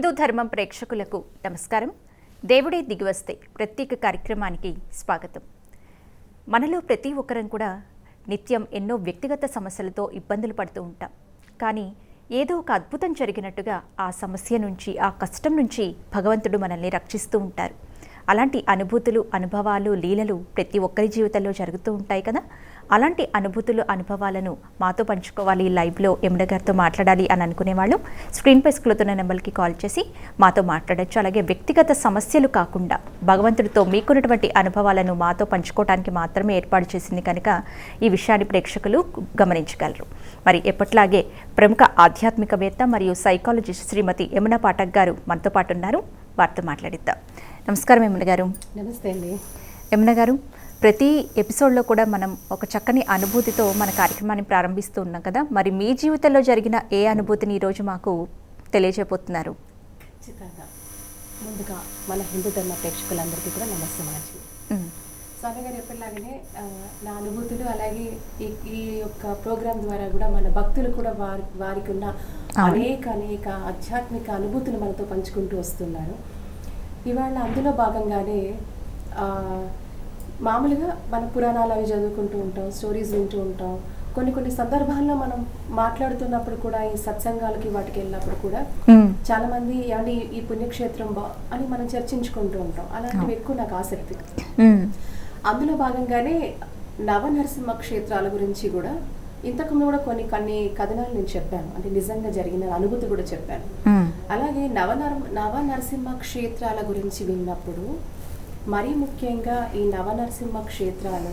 హిందూ ధర్మం ప్రేక్షకులకు నమస్కారం. దేవుడే దిగివస్తే ప్రత్యేక కార్యక్రమానికి స్వాగతం. మనలో ప్రతి ఒక్కరం కూడా నిత్యం ఎన్నో వ్యక్తిగత సమస్యలతో ఇబ్బందులు పడుతూ ఉంటాం. కానీ ఏదో ఒక అద్భుతం జరిగినట్టుగా ఆ సమస్య నుంచి ఆ కష్టం నుంచి భగవంతుడు మనల్ని రక్షిస్తూ ఉంటారు. అలాంటి అనుభూతులు అనుభవాలు లీలలు ప్రతి ఒక్కరి జీవితంలో జరుగుతూ ఉంటాయి కదా. అలాంటి అనుభూతులు అనుభవాలను మాతో పంచుకోవాలి లైవ్లో ఎమ్డ గారితో మాట్లాడాలి అని అనుకునే వాళ్ళు స్క్రీన్పై స్క్రోతున్న నెంబర్కి కాల్ చేసి మాతో మాట్లాడొచ్చు. అలాగే వ్యక్తిగత సమస్యలు కాకుండా భగవంతుడితో మీకున్నటువంటి అనుభవాలను మాతో పంచుకోవడానికి మాత్రమే ఏర్పాటు చేసింది కనుక ఈ విషయాన్ని ప్రేక్షకులు గమనించగలరు. మరి ఎప్పట్లాగే ప్రముఖ ఆధ్యాత్మికవేత్త మరియు సైకాలజిస్ట్ శ్రీమతి యమున పాఠక్ గారు మనతో పాటు ఉన్నారు. వారితో మాట్లాడిద్దాం. నమస్కారం యమున గారు. నమస్తే అండి. యమున గారు ప్రతి ఎపిసోడ్లో కూడా మనం ఒక చక్కని అనుభూతితో మన కార్యక్రమాన్ని ప్రారంభిస్తూ ఉన్నాం కదా. మరి మీ జీవితంలో జరిగిన ఏ అనుభూతిని ఈరోజు మాకు తెలియజేయబోతున్నారు? ఖచ్చితంగా. ముందుగా మన హిందూ ధర్మ ప్రేక్షకులందరికీ కూడా నమస్తే స్వామి గారు ఎప్పటిలాగానే నా అనుభూతులు అలాగే ఈ ఈ యొక్క ప్రోగ్రాం ద్వారా కూడా మన భక్తులు కూడా వారి వారికి ఉన్న అనేక అనేక ఆధ్యాత్మిక అనుభూతులు మనతో పంచుకుంటూ వస్తున్నారు. ఇవాళ అందులో భాగంగానే మామూలుగా మన పురాణాలు అవి చదువుకుంటూ ఉంటాం స్టోరీస్ వింటూ ఉంటాం. కొన్ని కొన్ని సందర్భాల్లో మనం మాట్లాడుతున్నప్పుడు కూడా ఈ సత్సంగాలకి వాటికి వెళ్ళినప్పుడు కూడా చాలా మంది ఏమండి ఈ- పుణ్యక్షేత్రం బా అని మనం చర్చించుకుంటూ ఉంటాం. అలాంటివి ఎక్కువ నాకు ఆసక్తి. అందులో భాగంగానే నవనరసింహ క్షేత్రాల గురించి కూడా ఇంతకుముందు కూడా కొన్ని కొన్ని కథనాలు నేను చెప్పాను. అంటే నిజంగా జరిగిన అనుభూతి కూడా చెప్పాను. అలాగే నవనర నవనరసింహ క్షేత్రాల గురించి విన్నప్పుడు మరీ ముఖ్యంగా ఈ నవనరసింహ క్షేత్రాలు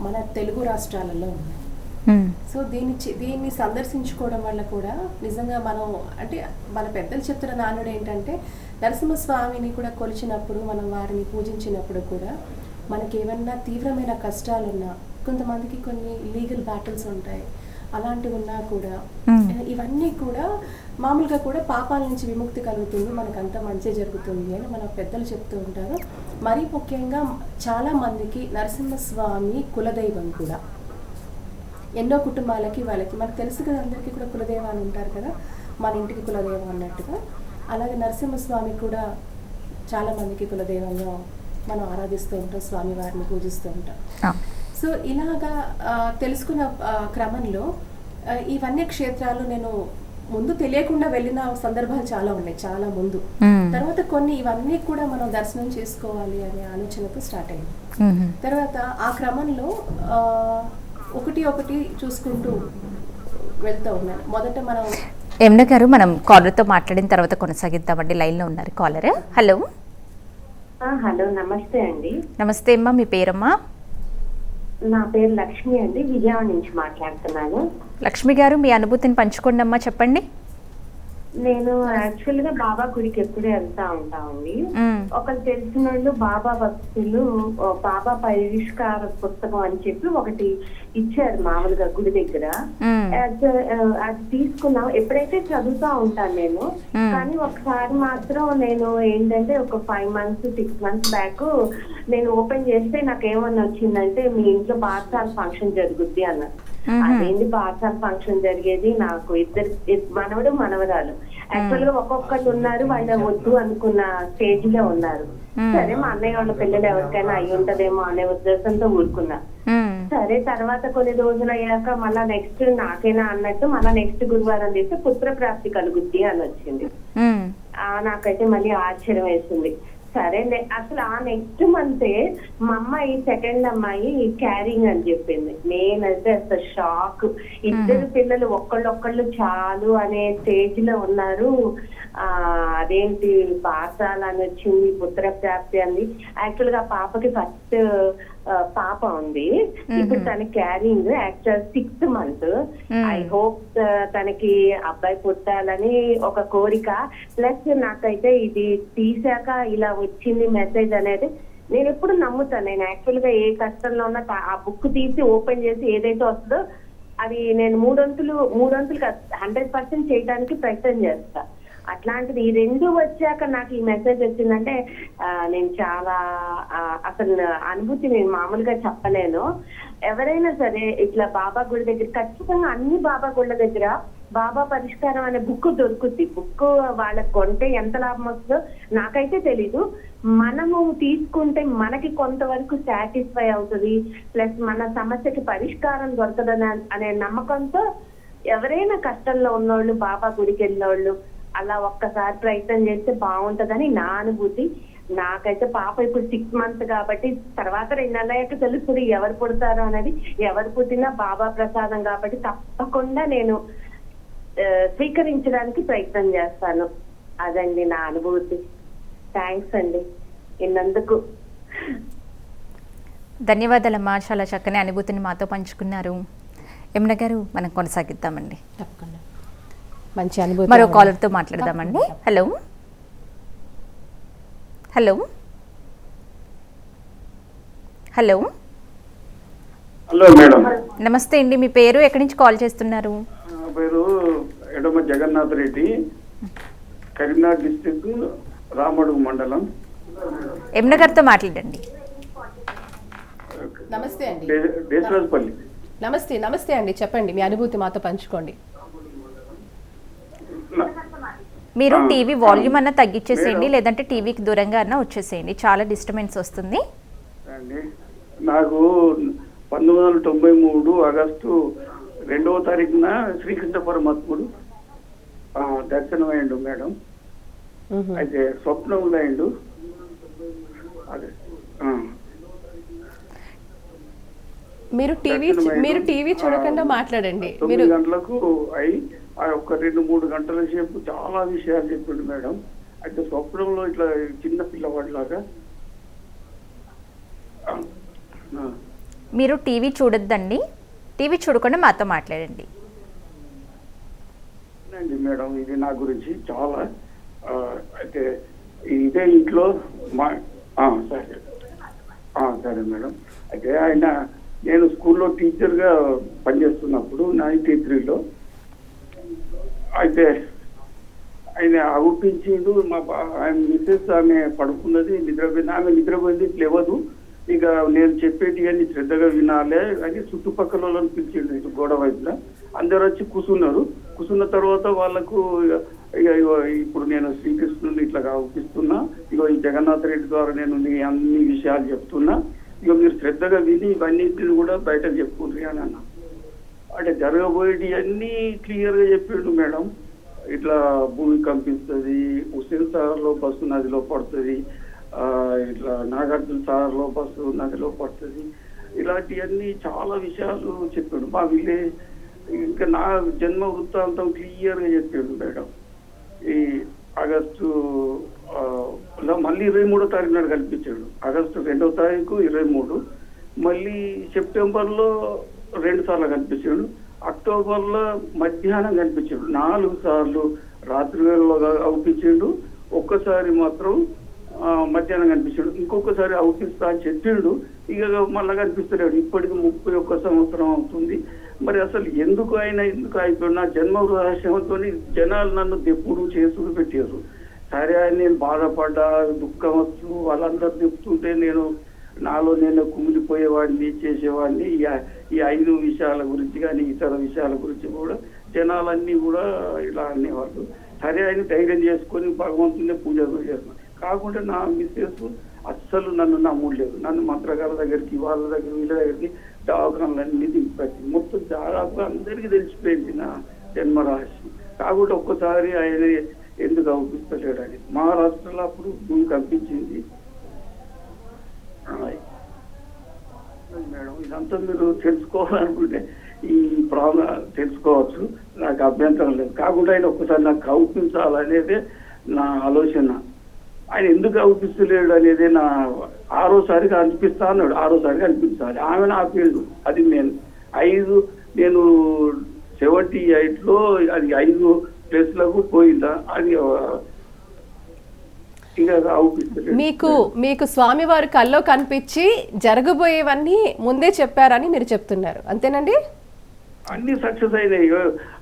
మన తెలుగు రాష్ట్రాలలో ఉన్నాయి. ఉమ్, సో దీన్ని దీన్ని సందర్శించుకోవడం వల్ల కూడా నిజంగా మనం అంటే మన పెద్దలు చెప్తున్న నానుడు ఏంటంటే నరసింహస్వామిని కూడా కొలిచినప్పుడు మనం వారిని పూజించినప్పుడు కూడా మనకి ఏమన్నా తీవ్రమైన కష్టాలున్నా కొంతమందికి కొన్ని లీగల్ బ్యాటిల్స్ ఉంటాయి. అలాంటివి ఉన్నా కూడా మ్మ్. ఇవన్నీ కూడా మామూలుగా కూడా పాపాల నుంచి విముక్తి కలుగుతుంది. మనకంతా మంచి జరుగుతుంది అని మన పెద్దలు చెప్తూ ఉంటారు. మరీ ముఖ్యంగా చాలా మందికి నరసింహస్వామి కులదైవం కూడా. ఎన్నో కుటుంబాలకి వాళ్ళకి మనకు తెలుసు కదా అందరికీ కూడా కులదైవాలు ఉంటారు కదా మన ఇంటికి కులదైవం అన్నట్టుగా. అలాగే నరసింహస్వామి కూడా చాలా మందికి కులదైవంగా మనం ఆరాధిస్తూ ఉంటాం స్వామివారిని పూజిస్తూ ఉంటాం. సో ఇలాగా తెలుసుకున్న క్రమంలో ఇవన్నీ క్షేత్రాలు నేను ముందు తెలియకుండా వెళ్ళిన సందర్భాలు చాలా ఉన్నాయి చాలా ముందు. తర్వాత కొన్ని ఇవన్నీ కూడా మనం దర్శనం చేసుకోవాలి అనే ఆలోచనతో స్టార్ట్ అయింది. తర్వాత ఆ క్రమంలో ఒకటి ఒకటి చూసుకుంటూ వెళ్తూ ఉన్నాను. మొదట మనం యమున గారు మనం కాలర్తో మాట్లాడిన తర్వాత కొనసాగిద్దామండి. లైన్లో ఉన్నారు కాలర్. హలో. ఆ, హలో నమస్తే అండి. నమస్తే అమ్మా మీ పేరమ్మా? నా పేరు లక్ష్మి అండి విజయవాడ నుంచి మాట్లాడుతున్నాను. లక్ష్మి గారు మీ అనుభూతిని పంచుకోండి అమ్మా చెప్పండి. నేను యాక్చువల్గా బాబా గుడికి ఎప్పుడూ వెళ్తా ఉంటామండి. ఒకరు తెలిసిన వాళ్ళు బాబా భక్తులు బాబా పరిష్కార పుస్తకం అని చెప్పి ఒకటి ఇచ్చారు మామూలుగా గుడి దగ్గర. అది తీసుకున్నాం. ఎప్పుడైతే చదువుతా ఉంటాను నేను. కానీ ఒకసారి మాత్రం నేను ఏంటంటే ఒక five months six months back నేను ఓపెన్ చేస్తే నాకు ఏమన్నా వచ్చిందంటే మీ ఇంట్లో బార్సాల ఫంక్షన్ జరుగుద్ది అన్న Mhm. అదేంటి బార్సాల ఫంక్షన్ జరిగేది నాకు ఇద్దరు ఇద్- మనవడు మనవరాలు. యాక్చువల్గా ఒక్కొక్కరు ఉన్నారు వాళ్ళు వద్దు అనుకున్న స్టేజ్లో ఉన్నారు. సరే మా అన్నయ్య వాళ్ళ పిల్లలు ఎవరికైనా అయి ఉంటదేమో అనే ఉద్దేశంతో ఊరుకున్నా. సరే తర్వాత కొన్ని రోజులు అయ్యాక మళ్ళా నెక్స్ట్ నాకేనా అన్నట్టు మళ్ళా నెక్స్ట్ గురువారం చేస్తే పుత్ర ప్రాప్తి కలుగుద్ది అని వచ్చింది. నాకైతే మళ్ళీ ఆశ్చర్యం వేసింది. సరే నే- అసలు ఆ నెక్స్ట్ మంతే మా అమ్మాయి సెకండ్ అమ్మాయి క్యారింగ్ అని చెప్పింది. నేనైతే అసలు షాక్ ఇద్దరు పిల్లలు ఒక్కళ్ళొక్కళ్ళు చాలు అనే స్టేజ్లో ఉన్నారు. ఆ అదేంటి పాఠశాల అని వచ్చింది పుత్ర ప్రాప్తి అంది. యాక్చువల్గా పాపకి ఫస్ట్ పాప ఉంది. ఇప్పుడు తన carrying actual sixth month. I hope తనకి అబ్బాయి పుట్టాలని ఒక కోరిక. ప్లస్ నాకైతే ఇది తీసాక ఇలా వచ్చింది మెసేజ్ అనేది నేను ఎప్పుడు నమ్ముతాను నేను యాక్చువల్గా ఏ కష్టంలో ఉన్నా ఆ బుక్ తీసి ఓపెన్ చేసి ఏదైతే వస్తుందో అది నేను మూడొంతులు మూడొంతులు హండ్రెడ్ పర్సెంట్ చేయడానికి ప్రయత్నం చేస్తా. అట్లాంటిది ఈ రెండు వచ్చాక నాకు ఈ మెసేజ్ వచ్చిందంటే ఆ, నేను చాలా ఆ, అసలు అనుభూతి నేను మామూలుగా చెప్పలేను. ఎవరైనా సరే ఇట్లా బాబా గుడి దగ్గర ఖచ్చితంగా అన్ని బాబా గుళ్ళ దగ్గర బాబా పరిష్కారం అనే బుక్ దొరుకుద్ది. బుక్ వాళ్ళకి కొంటే ఎంత లాభం వస్తుందో నాకైతే తెలీదు. మనము తీసుకుంటే మనకి కొంతవరకు సాటిస్ఫై అవుతుంది. ప్లస్ మన సమస్యకి పరిష్కారం దొరకదని అనే నమ్మకంతో ఎవరైనా కష్టంలో ఉన్నోళ్ళు బాబా గుడికి వెళ్ళినోళ్ళు అలా ఒక్కసారి ప్రయత్నం చేస్తే బాగుంటదని నా అనుభూతి. నాకైతే పాప ఇప్పుడు సిక్స్ మంత్ కాబట్టి తర్వాత రెండు నెలలయ్యాక తెలుస్తుంది ఎవరు పుడతారు అనేది. ఎవరు పుట్టినా బాబా ప్రసాదం కాబట్టి తప్పకుండా నేను స్వీకరించడానికి ప్రయత్నం చేస్తాను. అదండి నా అనుభూతి. థ్యాంక్స్ అండి. ఇన్నందుకు ధన్యవాదాలమ్మా చాలా చక్కని అనుభూతిని మాతో పంచుకున్నారు. యమున గారు మనం కొనసాగిద్దామండి. తప్పకుండా. మంచి అనుభూతి మరో కాలర్తో మాట్లాడదామండి. Hello. Hello. Hello. Hello madam. నమస్తే అండి. మీ పేరు? ఎక్కడి నుంచి కాల్ చేస్తున్నారు? నా పేరు ఎడమ జగన్నాథ్ రెడ్డి. కరీంనగర్ డిస్టిక్ రామడుగు మండలం. యమున గారితో మాట్లాడండి. నమస్తే అండి. దేశరాజపల్లి. నమస్తే నమస్తే అండి. చెప్పండి. మీ అనుభూతి మాతో పంచుకోండి నా- మీరు టీవీ వాల్యూమ్ అన్న తగ్గించేసేయండి. లేదంటే టీవీకి దూరంగా అన్న వచ్చేసేయండి చాలా డిస్టర్బెన్స్ వస్తుంది నాకు పంతొమ్మిది వందల తొంభై మూడు ఆగస్టు రెండవ తారీఖున శ్రీకృష్ణ పరమాత్ముడు ఆ, దర్శనమైండు మేడం. అయితే స్వప్నంలో అయిండు అదే ఆ. మీరు టీవీ. మీరు టీవీ చూడకుండా మాట్లాడండి మీరు తొమ్మిది గంటలకు అయి ఆ ఒక రెండు మూడు గంటల సేపు చాలా విషయాలు చెప్పిండు మేడం. అయితే స్వప్నంలో ఇట్లా చిన్న పిల్లవాడిలాగా. మీరు టీవీ చూడొద్దండి. టీవీ చూడకుండా మాతో మాట్లాడండి. మేడం ఇది నా గురించి చాలా అయితే ఇదే ఇంట్లో మా సరే. సరే మేడం. అయితే ఆయన నేను స్కూల్లో టీచర్గా పనిచేస్తున్నప్పుడు నైన్టీ త్రీలో అయితే ఆయన అవుపించిండు మా బా- ఆయన మిస్సెస్ ఆమె పడుకున్నది నిద్రపోయింది. ఆమె నిద్రపోయింది లేవదు. ఇక నేను చెప్పేటి అన్ని శ్రద్ధగా వినాలే అని చుట్టుపక్కల వాళ్ళని పిలిచిండు ఇటు గోడ వైపున. అందరు వచ్చి కూర్చున్నారు కూర్చున్న తర్వాత వాళ్ళకు ఇక- ఇగో ఇప్పుడు నేను శ్రీకృష్ణుని ఇట్లా అవుపిస్తున్నా ఇగో ఈ జగన్నాథ్ రెడ్డి ద్వారా నేను అన్ని విషయాలు చెప్తున్నా. ఇక మీరు శ్రద్ధగా విని ఇవన్నిటిని కూడా బయటకు చెప్పుకుంటారు అని అన్నా. అంటే జరగబోయేటి అన్ని క్లియర్గా చెప్పిండు మేడం. ఇట్లా భూమి కంపిస్తుంది హుసేన్ సాగర్లో బస్సు నదిలో పడుతుంది ఆ, ఇట్లా నాగార్జున సాగర్లో బస్సు నదిలో పడుతుంది. ఇలాంటివన్నీ చాలా విషయాలు చెప్పాడు. మా వీళ్ళే ఇంకా నా జన్మ వృత్తాంతం క్లియర్గా మేడం. ఈ ఆగస్టు మళ్ళీ ఇరవై మూడో తారీఖు నాడు కల్పించాడు. ఆగస్టు రెండో తారీఖు ఇరవై మూడు. మళ్ళీ సెప్టెంబర్లో రెండు సార్లు కనిపించాడు. అక్టోబర్లో మధ్యాహ్నం కనిపించాడు. నాలుగు సార్లు రాత్రి వేళలో అవుపించాడు. ఒక్కసారి మాత్రం మధ్యాహ్నం కనిపించాడు. ఇంకొకసారి అవుపిస్తా అని చెప్పిండు. ఇక మళ్ళా కనిపిస్తలేడు. ఇప్పటికి ముప్పై ఒక్క సంవత్సరం అవుతుంది. మరి అసలు ఎందుకు ఆయన ఎందుకు అయిపోయాడు? నా జన్మ రహస్యంతో జనాలు నన్ను దెప్పుడు చేసుడు పెట్టారు సరే అని నేను బాధపడ్డా దుఃఖం వచ్చు వాళ్ళందరూ చెప్తుంటే నేను నాలో నేను కుమిలిపోయేవాడిని చేసేవాడిని. ఈ ఐదు విషయాల గురించి కానీ ఇతర విషయాల గురించి కూడా జనాలన్నీ కూడా ఇలా అనేవాళ్ళు. సరే అని ధైర్యం చేసుకొని భగవంతుని పూజ చేస్తున్నాను కాకుండా నా మిస్సెస్ అస్సలు నన్ను నమ్మలేదు నన్ను మంత్రగాల దగ్గరికి వాళ్ళ దగ్గర వీళ్ళ దగ్గరికి దవాఖానలన్నీ దింపచ్చి మొత్తం దాదాపుగా అందరికీ తెలిసిపోయింది నా జన్మ కాకుండా ఒక్కసారి ఆయన ఎందుకు అవుపిస్తలేడని మహారాష్ట్రలో అప్పుడు భూమి కనిపించింది మేడం. ఇదంతా మీరు తెలుసుకోవాలనుకుంటే ఈ ప్రాబ్లం తెలుసుకోవచ్చు. నాకు అభ్యంతరం లేదు. కాకుండా ఆయన ఒక్కసారి నాకు కౌపించాలనేదే నా ఆలోచన. ఆయన ఎందుకు అవుపిస్తలేడు అనేది నా ఆరోసారిగా అనిపిస్తా అన్నాడు. ఆరోసారిగా అనిపించాలి. ఆమె ఆపిండు అది నేను ఐదు నేను సెవెంటీ ఎయిట్లో అది ఐదు ప్లేస్లకు పోయిందా? అది మీకు మీకు స్వామివారు కల్లో కనిపించి జరగబోయేవన్నీ ముందే చెప్పారని మీరు చెప్తున్నారు. అంతేనండి? అన్ని సక్సెస్ అయినాయి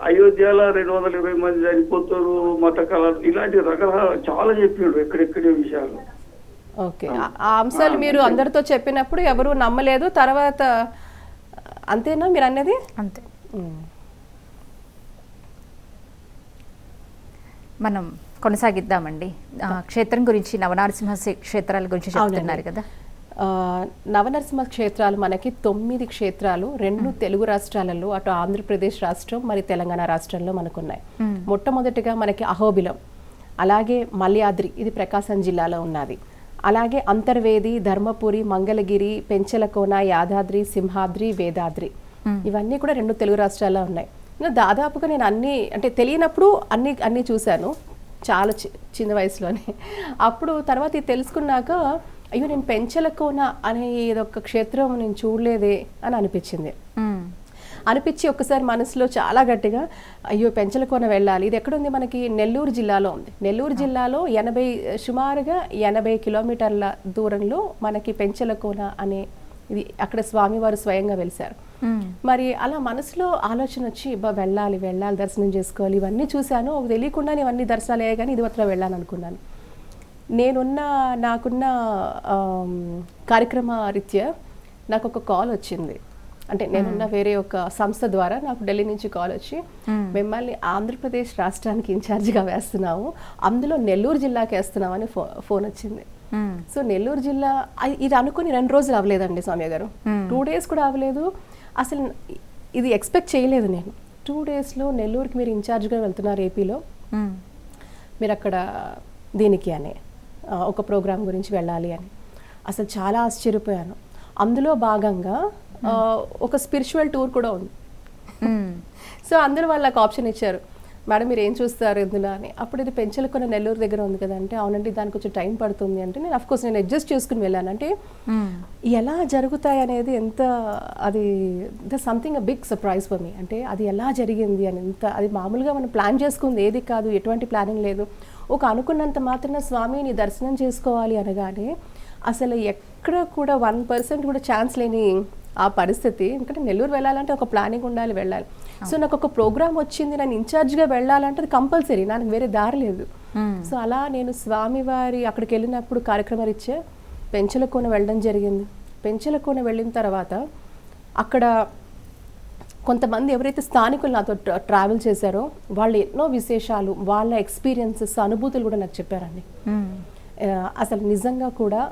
అయోధ్యలో రెండు వందల ఇరవై మంది చనిపోతారు మత కళలు ఇలాంటి రకరకాల చాలా చెప్పిండు ఎక్కడెక్కడే విషయాలు. ఓకే. ఆ- అంశాలు మీరు అందరితో చెప్పినప్పుడు ఎవరు నమ్మలేదు. తర్వాత అంతేనా మీరు అన్నది? అంతే. మనం కొనసాగిద్దామండి. క్షేత్రం గురించి నవనారసింహ క్షేత్రాల గురించి చెప్తున్నారు కదా. నవనరసింహ క్షేత్రాలు మనకి తొమ్మిది క్షేత్రాలు రెండు తెలుగు రాష్ట్రాలలో అటు ఆంధ్రప్రదేశ్ రాష్ట్రం మరి తెలంగాణ రాష్ట్రంలో మనకున్నాయి. మొట్టమొదటిగా మనకి అహోబిలం అలాగే మల్యాద్రి ఇది ప్రకాశం జిల్లాలో ఉన్నది. అలాగే అంతర్వేది ధర్మపురి మంగళగిరి పెంచలకోన యాదాద్రి సింహాద్రి వేదాద్రి. ఇవన్నీ కూడా రెండు తెలుగు రాష్ట్రాల్లో ఉన్నాయి. దాదాపుగా నేను అన్ని అంటే తెలియనప్పుడు అన్ని అన్ని చూశాను. చాలా చిన్న వయసులోనే. అప్పుడు తర్వాత ఇది తెలుసుకున్నాక అయ్యో నేను పెంచలకోన అనే ఇదొక క్షేత్రం నేను చూడలేదే అని అనిపించింది. అనిపించి ఒక్కసారి మనసులో చాలా గట్టిగా అయ్యో పెంచలకోన వెళ్ళాలి. ఇది ఎక్కడుంది? మనకి నెల్లూరు జిల్లాలో ఉంది. నెల్లూరు జిల్లాలో ఎనభై సుమారుగా ఎనభై కిలోమీటర్ల దూరంలో మనకి పెంచలకోన అనే ఇది అక్కడ స్వామివారు స్వయంగా వెలిశారు. మరి అలా మనసులో ఆలోచన వచ్చి బా వెళ్ళాలి వెళ్ళాలి దర్శనం చేసుకోవాలి ఇవన్నీ చూశాను. ఒక తెలియకుండా ఇవన్నీ దర్శనాలు అయ్యాయి కానీ ఇది మాత్రం వెళ్ళాను అనుకున్నాను. నేనున్న నాకున్న కార్యక్రమ రీత్యా నాకు ఒక కాల్ వచ్చింది. అంటే నేనున్న వేరే ఒక సంస్థ ద్వారా నాకు ఢిల్లీ నుంచి కాల్ వచ్చి మిమ్మల్ని ఆంధ్రప్రదేశ్ రాష్ట్రానికి ఇన్ఛార్జిగా వేస్తున్నాము. అందులో నెల్లూరు జిల్లాకి వేస్తున్నామని ఫో ఫోన్ వచ్చింది. సో నెల్లూరు జిల్లా ఇది అనుకుని రెండు రోజులు అవ్వలేదండి స్వామి గారు. టూ డేస్ కూడా అవ్వలేదు. అసలు ఇది ఎక్స్పెక్ట్ చేయలేదు నేను. టూ డేస్లో నెల్లూరుకి మీరు ఇన్ఛార్జ్గా వెళ్తున్నారు ఏపీలో. మీరు అక్కడ దీనికి అని ఒక ప్రోగ్రామ్ గురించి వెళ్ళాలి అని. అసలు చాలా ఆశ్చర్యపోయాను. అందులో భాగంగా ఒక స్పిరిచువల్ టూర్ కూడా ఉంది. సో అందరూ వాళ్ళకి ఆప్షన్ ఇచ్చారు. మేడం మీరు ఏం చూస్తారు ఇందులో? అని. అప్పుడు ఇది పెంచలకొన్న నెల్లూరు దగ్గర ఉంది కదా అంటే అవునండి దానికి కొంచెం టైం పడుతుంది అంటే నేను అఫ్ కోర్స్ నేను అడ్జస్ట్ చేసుకుని వెళ్ళాను. అంటే. ఎలా జరుగుతాయి అనేది ఎంత అది the something a big surprise for me. అంటే అది ఎలా జరిగింది అని. ఎంత అది మామూలుగా మనం ప్లాన్ చేసుకుంది ఏది కాదు ఎటువంటి ప్లానింగ్ లేదు. ఒక అనుకున్నంత మాత్రాన స్వామిని దర్శనం చేసుకోవాలి అనగానే అసలు ఎక్కడ కూడా వన్ పర్సెంట్ కూడా ఛాన్స్ లేని ఆ పరిస్థితి. ఎందుకంటే నెల్లూరు వెళ్ళాలంటే ఒక ప్లానింగ్ ఉండాలి వెళ్ళాలి. సో నాకు ఒక ప్రోగ్రామ్ వచ్చింది నేను ఇన్ఛార్జ్గా వెళ్ళాలంటే అది కంపల్సరీ నాకు వేరే దారి లేదు. సో అలా నేను స్వామివారి అక్కడికి వెళ్ళినప్పుడు కార్యక్రమాలు ఇచ్చే పెంచలకోన వెళ్ళడం జరిగింది. పెంచలకోన వెళ్ళిన తర్వాత అక్కడ కొంతమంది ఎవరైతే స్థానికులు నాతో ట్రా- ట్రావెల్ చేశారో వాళ్ళు ఎన్నో విశేషాలు వాళ్ళ ఎక్స్పీరియన్సెస్ అనుభూతులు కూడా నాకు చెప్పారండి. అసలు నిజంగా కూడా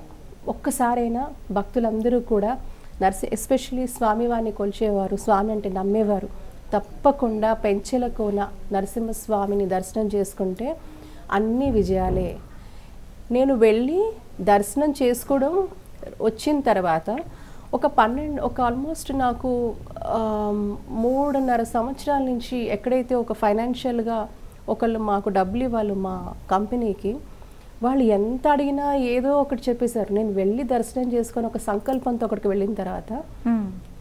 ఒక్కసారైనా భక్తులందరూ కూడా నర్సి ఎస్పెషలీ స్వామివారిని కొలిచేవారు స్వామి అంటే నమ్మేవారు. తప్పకుండా పెంచెలకోన నరసింహస్వామిని దర్శనం చేసుకుంటే అన్ని విజయాలే. నేను వెళ్ళి దర్శనం చేసుకోవడం వచ్చిన తర్వాత ఒక పన్నెండు ఒక ఆల్మోస్ట్ నాకు మూడున్నర సంవత్సరాల నుంచి ఎక్కడైతే ఒక ఫైనాన్షియల్గా ఒకళ్ళు మాకు డబ్బులు ఇవ్వాలి మా కంపెనీకి వాళ్ళు ఎంత అడిగినా ఏదో ఒకటి చెప్పేశారు. నేను వెళ్ళి దర్శనం చేసుకొని ఒక సంకల్పంతో అక్కడికి వెళ్ళిన తర్వాత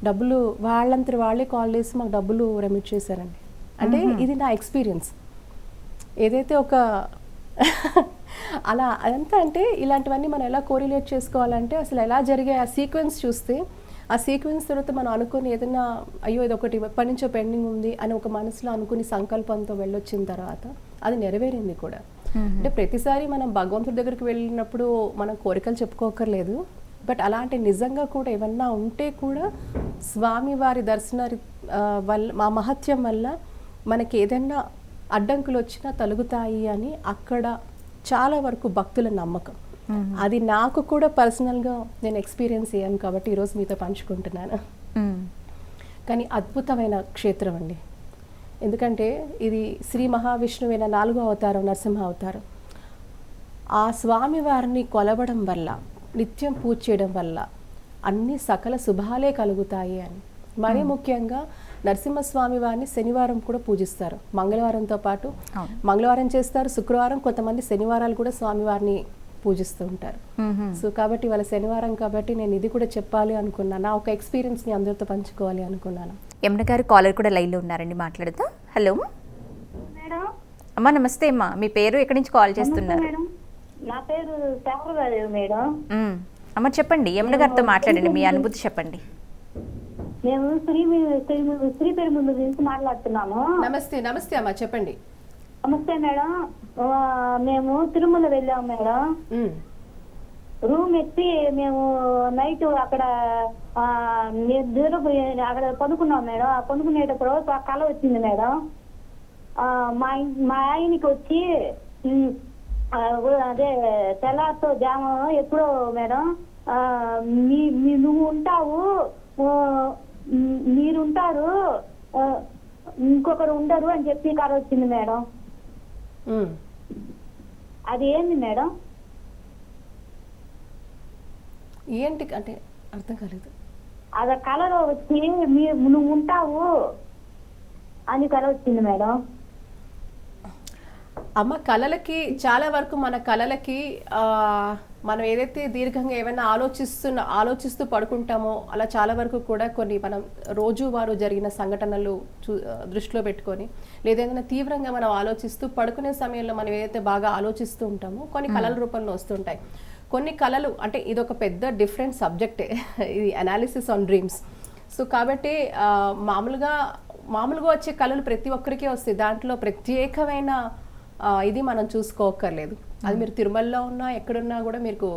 డబ్బులు వాళ్ళంతటి వాళ్ళే కాల్ చేసి మాకు డబ్బులు రెమిట్ చేశారండి. అంటే ఇది నా ఎక్స్పీరియన్స్ ఏదైతే ఒక అలా అదంతా అంటే ఇలాంటివన్నీ మనం ఎలా కోరిలేట్ చేసుకోవాలంటే అసలు ఎలా జరిగే ఆ సీక్వెన్స్ చూస్తే ఆ సీక్వెన్స్ తర్వాత మనం అనుకుని ఏదైనా అయ్యో ఇది ఒకటి ఎప్పటి నుంచో పెండింగ్ ఉంది అని ఒక మనసులో అనుకుని సంకల్పంతో వెళ్ళొచ్చిన తర్వాత అది నెరవేరింది కూడా. అంటే ప్రతిసారి మనం భగవంతుడి దగ్గరికి వెళ్ళినప్పుడు మనం కోరికలు చెప్పుకోకర్లేదు. బట్ అలాంటి నిజంగా కూడా ఏమన్నా ఉంటే కూడా స్వామివారి దర్శన వల్ల మా మహత్యం వల్ల మనకి ఏదైనా అడ్డంకులు వచ్చినా తొలగుతాయి అని అక్కడ చాలా వరకు భక్తుల నమ్మకం. అది నాకు కూడా పర్సనల్గా నేను ఎక్స్పీరియన్స్ అయ్యాను కాబట్టి ఈరోజు మీతో పంచుకుంటున్నాను. కానీ అద్భుతమైన క్షేత్రం అండి. ఎందుకంటే ఇది శ్రీ మహావిష్ణువైన నాలుగో అవతారం నరసింహ అవతారం. ఆ స్వామి వారిని కొలవడం వల్ల నిత్యం పూజ చేయడం వల్ల అన్ని సకల శుభాలే కలుగుతాయి అని. మరీ ముఖ్యంగా నరసింహస్వామి వారిని శనివారం కూడా పూజిస్తారు. మంగళవారంతో పాటు అవును. మంగళవారం చేస్తారు. శుక్రవారం కొంతమంది శనివారాలు కూడా స్వామివారిని పూజిస్తూ ఉంటారు. సో కాబట్టి వాళ్ళ శనివారం కాబట్టి నేను ఇది కూడా చెప్పాలి అనుకున్నాను నా ఒక ఎక్స్పీరియన్స్ని అందరితో పంచుకోవాలి అనుకున్నాను. యమున గారు కాలర్ కూడా లైన్లో ఉన్నారండి మాట్లాడదా. హలో. మేడం. అమ్మా నమస్తే అమ్మా. మీ పేరు ఎక్కడి నుంచి కాల్ చేస్తున్నారు? మేడం. నా పేరు శారదాదేవి మేడం. మ్మ్. అమ్మ చెప్పండి. యమున గారితో మాట్లాడండి. మీ అనుభూతి చెప్పండి. మేము శ్రీ శ్రీ శ్రీ పెరుమందు నుంచి మాట్లాడుతున్నాము నమస్తే నమస్తే అమ్మా చెప్పండి. నమస్తే మేడం. మేము తిరుమల వెళ్ళాము మేడం. రూమ్ ఎత్తి మేము నైట్ అక్కడ ఆ, నిద్రపోయి అక్కడ పడుకున్నాం మేడం. ఒక కళ వచ్చింది మేడం. ఆ, మా మా ఆయనకి వచ్చి అదే తెల్లారితో జామ ఎప్పుడో మేడం. మీ మీ నువ్వు ఉంటావు. మీరుంటారు. ఇంకొకరు ఉండరు అని చెప్పి కాడ వచ్చింది మేడం. అది ఏంది మేడం? ఏంటి అంటే అర్థం కాలేదు. అది కళలో వచ్చి మీ నువ్వు ఉంటావు అని కళ వచ్చింది మేడం. అమ్మ కళలకి చాలా వరకు మన కళలకి మనం ఏదైతే దీర్ఘంగా ఏమైనా ఆలోచిస్తున్న ఆలోచిస్తూ పడుకుంటామో అలా చాలా వరకు కూడా కొన్ని మనం రోజువారు జరిగిన సంఘటనలు చూ దృష్టిలో పెట్టుకొని లేదా ఏదైనా తీవ్రంగా మనం ఆలోచిస్తూ పడుకునే సమయంలో మనం ఏదైతే బాగా ఆలోచిస్తూ ఉంటామో కొన్ని కళల రూపంలో వస్తుంటాయి. కొన్ని కళలు అంటే ఇది ఒక పెద్ద డిఫరెంట్ సబ్జెక్టే ఇది అనాలిసిస్ ఆన్ డ్రీమ్స్ సో కాబట్టి మామూలుగా మామూలుగా వచ్చే కళలు ప్రతి ఒక్కరికి వస్తాయి. దాంట్లో ప్రత్యేకమైన ఇది మనం చూసుకోకర్లేదు అది మీరు తిరుమలలో ఉన్నా ఎక్కడున్నా కూడా మీకు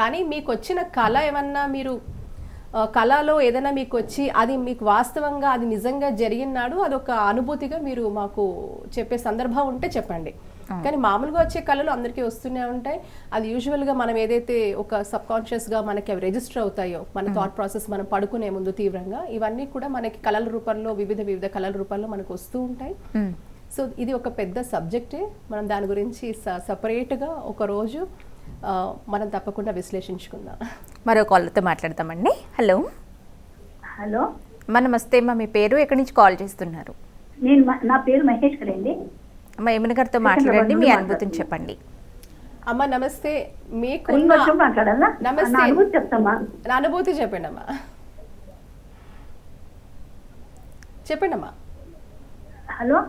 కానీ మీకు వచ్చిన కళ ఏమన్నా మీరు కళలో ఏదైనా మీకు వచ్చి అది మీకు వాస్తవంగా అది నిజంగా జరిగినాడు అది ఒక అనుభూతిగా మీరు మాకు చెప్పే సందర్భం ఉంటే చెప్పండి. కానీ మామూలుగా వచ్చే కళలు అందరికీ వస్తూనే ఉంటాయి. అది యూజువల్గా మనం ఏదైతే ఒక సబ్ కాన్షియస్గా మనకి అవి రిజిస్టర్ అవుతాయో మన థాట్ ప్రాసెస్ మనం పడుకునే ముందు తీవ్రంగా ఇవన్నీ కూడా మనకి కళల రూపంలో వివిధ వివిధ కళల రూపంలో మనకు వస్తూ ఉంటాయి. సో ఇది ఒక పెద్ద సబ్జెక్టే. మనం దాని గురించి స- సపరేట్గా ఒక రోజు ఆ, మనం తప్పకుండా విశ్లేషించుకుందాం. మరో కాలర్తో మాట్లాడతామండి. హలో. హలో. అమ్మ నమస్తే అమ్మ మీ పేరు ఎక్కడి నుంచి కాల్ చేస్తున్నారు? నేను మ- నా పేరు మహేశ్వరి అండి అమ్మ యమున గారితో మాట్లాడండి మీ అనుభూతిని చెప్పండి. అమ్మ నమస్తే. మీకు నమస్తే. నా అనుభూతి చెప్తామా? నా అనుభూతి చెప్పండి అమ్మా చెప్పండి అమ్మా హలో.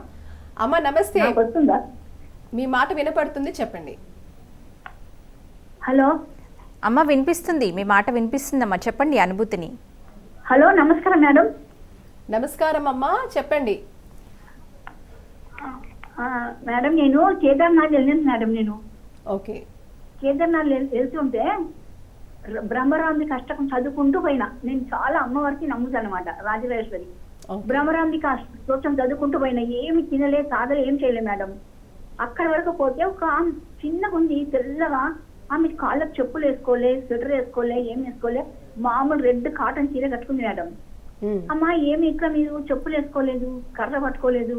అమ్మ నమస్తే. మీ మాట వినపడుతుంది చెప్పండి. హలో. అమ్మ వినిపిస్తుంది. మీ మాట వినిపిస్తుందమ్మా. చెప్పండి అనుభూతిని. హలో నమస్కారం మేడం. నమస్కారం అమ్మా చెప్పండి. ఆ, మేడం నేను కేదార్నాథ్ వెళ్ళాను మేడం నేను. ఓకే. కేదార్నాథ్ వెళ్- వెళ్తుంటే బ్రహ్మరాంబి కష్టకం చదువుకుంటూ పోయినా. నేను చాలా అమ్మవారికి నమ్ముతాను అనమాట రాజరాజేశ్వరి బ్రహ్మరాంబి స్తోత్రం చదువుకుంటూ పోయినా ఏమి తినలే తాగలే ఏం చేయలే మేడం. అక్కడ వరకు పోతే ఒక ఆమె చిన్నగా ఉంది తెల్లగా ఆమె కాళ్ళకు చెప్పులు వేసుకోలే స్వెటర్ వేసుకోలే ఏం వేసుకోలే మామూలు రెడ్ కాటన్ చీర కట్టుకుంది మేడం. అమ్మా ఏమి ఇట్లా మీరు చెప్పులు వేసుకోలేదు కర్ర పట్టుకోలేదు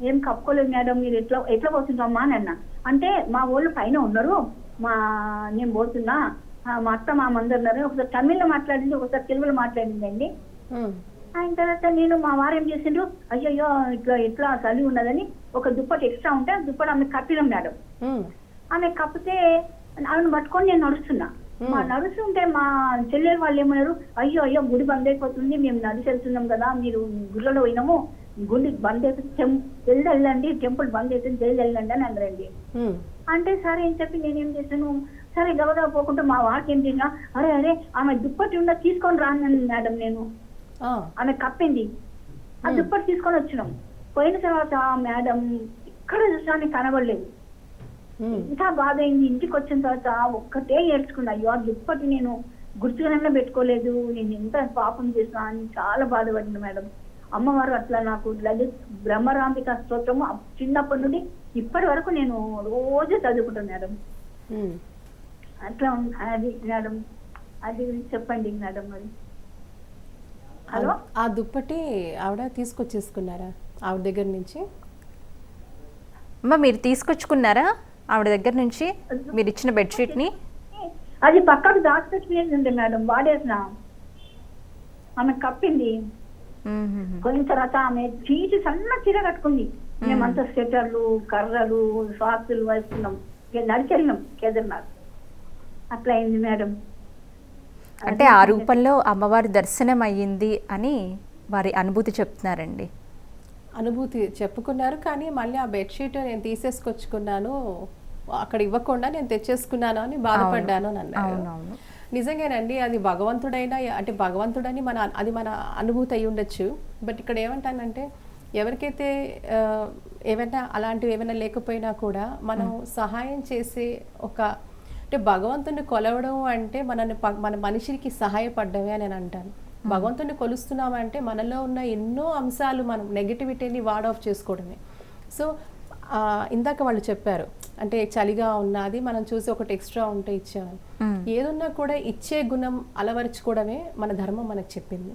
ఏం కప్పుకోలేదు మేడం మీరు ఎట్లా ఎట్లా పోతుంటామా అని అన్న. అంటే మా వాళ్ళు పైన ఉన్నారు మా నేను పోతున్నా మా అత్త మా అందరు ఉన్నారు. ఒకసారి తమిళ్ళో మాట్లాడింది ఒకసారి తెలుగులో మాట్లాడింది ఆయన తర్వాత నేను మా వారు ఏం చేసిండ్రు? అయ్యయ్యో ఇట్లా ఇట్లా చలి ఉన్నదని ఒక దుప్పటి ఎక్స్ట్రా ఉంటే ఆ దుప్పటి ఆమె కప్పినాం మేడం. ఆమె కప్పితే ఆమెను పట్టుకొని నేను నడుస్తున్నా. మా నడుస్తుంటే మా చెల్లెలు వాళ్ళు ఏమన్నారు? అయ్యో అయ్యో గుడి బంద్ అయిపోతుంది మేము నడిచి వెళ్తున్నాం కదా మీరు గుళ్ళలో పోయినాము. గుడి బంద్ అయితే జల్ది వెళ్ళండి టెంపుల్ బంద్ అయితే జల్ది వెళ్ళండి అని ఉమ్, అంటే సరే అని చెప్పి నేనేం చేశాను? సరే గబగబా పోకుండా మా వారికి ఏం చేసినా? అరే అరే ఆమె దుప్పటి ఉందా తీసుకొని రాను మేడం నేను. ఆమె కప్పింది. ఆ దుప్పటి తీసుకొని వచ్చినాం. పోయిన తర్వాత మేడం ఇక్కడ చూసాను కనబడలేదు. ఇంకా బాధ అయింది. ఇంటికి వచ్చిన తర్వాత ఒక్కటే ఏడ్చుకున్నా అయ్యో ఆ దుప్పటి నేను గుర్తుగానే పెట్టుకోలేదు. నేను ఎంత పాపం చేసినా అని చాలా బాధపడింది మేడం. అమ్మవారు అట్లా నాకు లలిత్ బ్రహ్మరాంబిక స్తోత్రము చిన్నప్పటి నుండి ఇప్పటి వరకు నేను రోజు చదువుకుంటాను మేడం. అట్లా అది మేడం. అది చెప్పండి మేడం మరి. హలో? ఆ దుప్పటి ఆవిడ తీసుకొచ్చేసుకున్నారా? ఆవిడ దగ్గర నుంచి? అమ్మ మీరు తీసుకొచ్చుకున్నారా ఆవిడ దగ్గర నుంచి? మీరు ఇచ్చిన బెడ్షీట్ని? అది పక్కకు దాచిపెట్టుకునేది ఉండే మేడం వాడేసిన. ఆమె కప్పింది. పోయిన తర్వాత ఆమె చీచి సన్న చీర కట్టుకుంది. మేమంతా స్వెటర్లు కర్రలు సాక్సులు వేసుకున్నాం. నడిచెళ్ళినాం కేదార్నాథ్. అట్లా అయింది మేడం. అంటే ఆ రూపంలో అమ్మవారి దర్శనం అయ్యింది అని వారి అనుభూతి చెప్తున్నారండి. అనుభూతి చెప్పుకున్నారు కానీ మళ్ళీ ఆ బెడ్షీట్ నేను తీసేసుకొచ్చుకున్నాను అక్కడ ఇవ్వకుండా నేను తెచ్చేసుకున్నాను అని బాధపడ్డాను అని అన్నారు. నిజంగానండి అది భగవంతుడైనా అంటే భగవంతుడని మన అది మన అనుభూతి అయి ఉండొచ్చు. బట్ ఇక్కడ ఏమంటానంటే ఎవరికైతే ఏమైనా అలాంటివి ఏమైనా లేకపోయినా కూడా మనం సహాయం చేసే ఒక అంటే భగవంతుని కొలవడం అంటే మనని ప- మన మనిషికి సహాయపడ్డమే అని నేను అంటాను. భగవంతుని కొలుస్తున్నామంటే మనలో ఉన్న ఎన్నో అంశాలు మనం నెగిటివిటీని వార్డ్ ఆఫ్ చేసుకోవడమే. సో ఇందాక వాళ్ళు చెప్పారు అంటే చలిగా ఉన్నది మనం చూసి ఒకటి ఎక్స్ట్రా ఉంటే ఇచ్చామని. ఏదున్నా కూడా ఇచ్చే గుణం అలవరుచుకోవడమే మన ధర్మం మనకు చెప్పింది.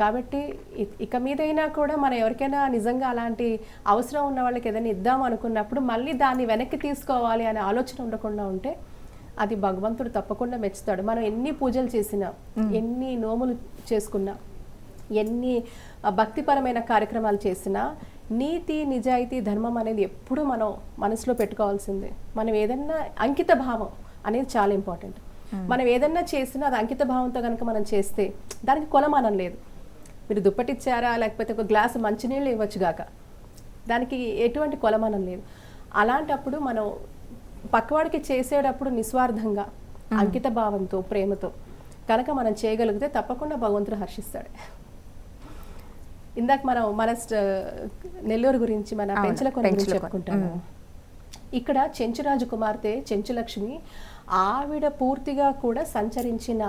కాబట్టి ఇక మీదైనా కూడా మనం ఎవరికైనా నిజంగా అలాంటి అవసరం ఉన్న వాళ్ళకి ఏదైనా ఇద్దాం అనుకున్నప్పుడు మళ్ళీ దాన్ని వెనక్కి తీసుకోవాలి అనే ఆలోచన ఉండకుండా ఉంటే అది భగవంతుడు తప్పకుండా మెచ్చుతాడు. మనం ఎన్ని పూజలు చేసినా ఎన్ని నోములు చేసుకున్నా ఎన్ని భక్తిపరమైన కార్యక్రమాలు చేసినా నీతి నిజాయితీ ధర్మం అనేది ఎప్పుడూ మనం మనసులో పెట్టుకోవాల్సిందే. మనం ఏదన్నా అంకిత భావం అనేది చాలా ఇంపార్టెంట్. మనం ఏదన్నా చేసినా అది అంకిత భావంతో కనుక మనం చేస్తే దానికి కొలమానం లేదు. మీరు దుప్పటిచ్చారా లేకపోతే ఒక గ్లాసు మంచినీళ్ళు ఇవ్వచ్చు గాక. దానికి ఎటువంటి కొలమానం లేదు. అలాంటప్పుడు మనం పక్కవాడికి చేసేటప్పుడు నిస్వార్థంగా అంకిత భావంతో ప్రేమతో కనుక మనం చేయగలిగితే తప్పకుండా భగవంతుడు హర్షిస్తాడు. ఇందాక మనం మన నెల్లూరు గురించి మన అవును, పెంచలకొన గురించి. చెప్పుకుంటాము. ఇక్కడ చెంచురాజు కుమార్తె చెంచులక్ష్మి ఆవిడ పూర్తిగా కూడా సంచరించిన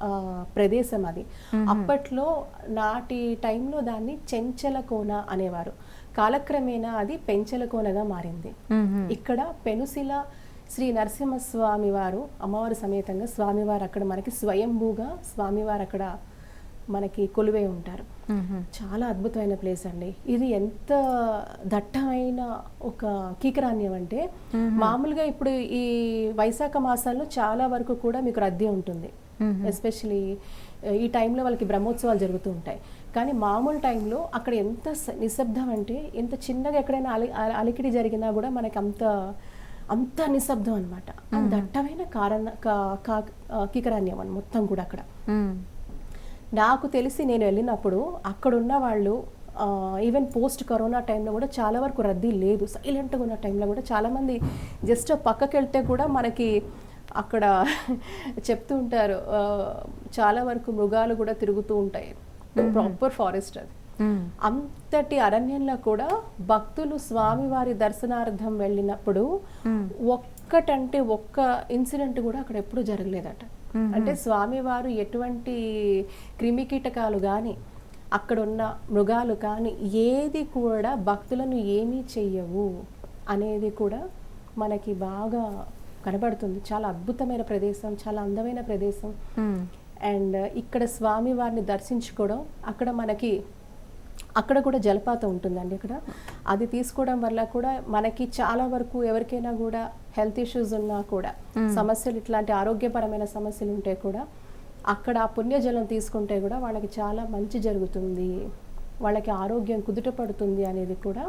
ఆ, ప్రదేశం అది. అప్పట్లో నాటి టైంలో దాన్ని చెంచల కోన అనేవారు. కాలక్రమేణా అది పెంచల కోనగా మారింది ఇక్కడ పెనుసిల శ్రీ నరసింహస్వామి వారు అమ్మవారి సమేతంగా స్వామివారు అక్కడ మనకి స్వయంభూగా స్వామివారు అక్కడ మనకి కొలువై ఉంటారు. చాలా అద్భుతమైన ప్లేస్ అండి. ఇది ఎంత దట్టమైన ఒక కీకరాన్యం అంటే మామూలుగా ఇప్పుడు ఈ వైశాఖ మాసాల్లో చాలా వరకు కూడా మీకు రద్దీ ఉంటుంది. ఎస్పెషలీ ఈ టైంలో వాళ్ళకి బ్రహ్మోత్సవాలు జరుగుతూ ఉంటాయి. కానీ మామూలు టైంలో అక్కడ ఎంత నిశ్శబ్దం అంటే ఎంత చిన్నగా ఎక్కడైనా అలి అలికిడి జరిగినా కూడా మనకి అంత అంత నిశ్శబ్దం అనమాట దట్టమైన కారణ కీకరాన్యం అని మొత్తం కూడా అక్కడ. నాకు తెలిసి నేను వెళ్ళినప్పుడు అక్కడున్న వాళ్ళు ఈవెన్ పోస్ట్ కరోనా టైంలో కూడా చాలా వరకు రద్దీ లేదు. సైలెంట్గా ఉన్న టైంలో కూడా చాలామంది జస్ట్ పక్కకి వెళ్తే కూడా మనకి అక్కడ చెప్తూ ఉంటారు. చాలా వరకు మృగాలు కూడా తిరుగుతూ ఉంటాయి. ప్రాపర్ ఫారెస్ట్ అది. అంతటి అరణ్యంలో కూడా భక్తులు స్వామివారి దర్శనార్థం వెళ్ళినప్పుడు ఒక్కటంటే ఒక్క ఇన్సిడెంట్ కూడా అక్కడ ఎప్పుడూ జరగలేదట. అంటే స్వామివారు ఎటువంటి క్రిమికీటకాలు కానీ అక్కడ ఉన్న మృగాలు కానీ ఏది కూడా భక్తులను ఏమీ చెయ్యవు అనేది కూడా మనకి బాగా కనబడుతుంది. చాలా అద్భుతమైన ప్రదేశం చాలా అందమైన ప్రదేశం. అండ్ ఇక్కడ స్వామి వారిని దర్శించుకోవడం అక్కడ మనకి అక్కడ కూడా జలపాతం ఉంటుందండి ఇక్కడ. అది తీసుకోవడం వల్ల కూడా మనకి చాలా వరకు ఎవరికైనా కూడా హెల్త్ ఇష్యూస్ ఉన్నా కూడా సమస్యలు ఇట్లాంటి ఆరోగ్యపరమైన సమస్యలు ఉంటే కూడా అక్కడ ఆ పుణ్యజలం తీసుకుంటే కూడా వాళ్ళకి చాలా మంచి జరుగుతుంది. వాళ్ళకి ఆరోగ్యం కుదుట పడుతుంది అనేది కూడా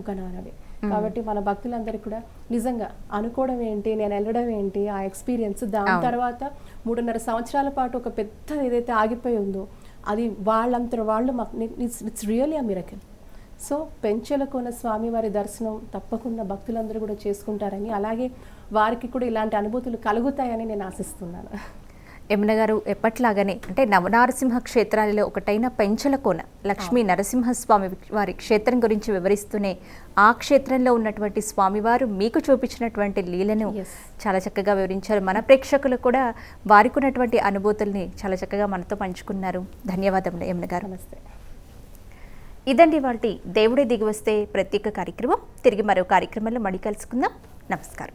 ఒక నానది కాబట్టి మన భక్తులందరికీ కూడా నిజంగా అనుకోవడం ఏంటి నేను వెళ్ళడం ఏంటి ఆ ఎక్స్పీరియన్స్ దాని తర్వాత మూడున్నర సంవత్సరాల పాటు ఒక పెద్ద ఏదైతే ఆగిపోయి ఉందో అది వాళ్ళంతట వాళ్ళు మాకు it's it's really a miracle so Penchalakona స్వామివారి దర్శనం తప్పకుండా భక్తులందరూ కూడా చేసుకుంటారని అలాగే వారికి కూడా ఇలాంటి అనుభూతులు కలుగుతాయని నేను ఆశిస్తున్నాను. యమున గారు ఎప్పట్లాగానే అంటే నవనారసింహ క్షేత్రాలలో ఒకటైన పెంచలకోన లక్ష్మీ నరసింహస్వామి వారి క్షేత్రం గురించి వివరిస్తూనే ఆ క్షేత్రంలో ఉన్నటువంటి స్వామివారు మీకు చూపించినటువంటి లీలను. చాలా చక్కగా వివరించారు. మన ప్రేక్షకులు కూడా వారికి ఉన్నటువంటి అనుభూతుల్ని చాలా చక్కగా మనతో పంచుకున్నారు. ధన్యవాదములు యమున గారు. నమస్తే. ఇదండి వాటి దేవుడే దిగి వస్తే ప్రత్యేక కార్యక్రమం. తిరిగి మరో కార్యక్రమంలో మళ్ళీ కలుసుకుందాం. నమస్కారం.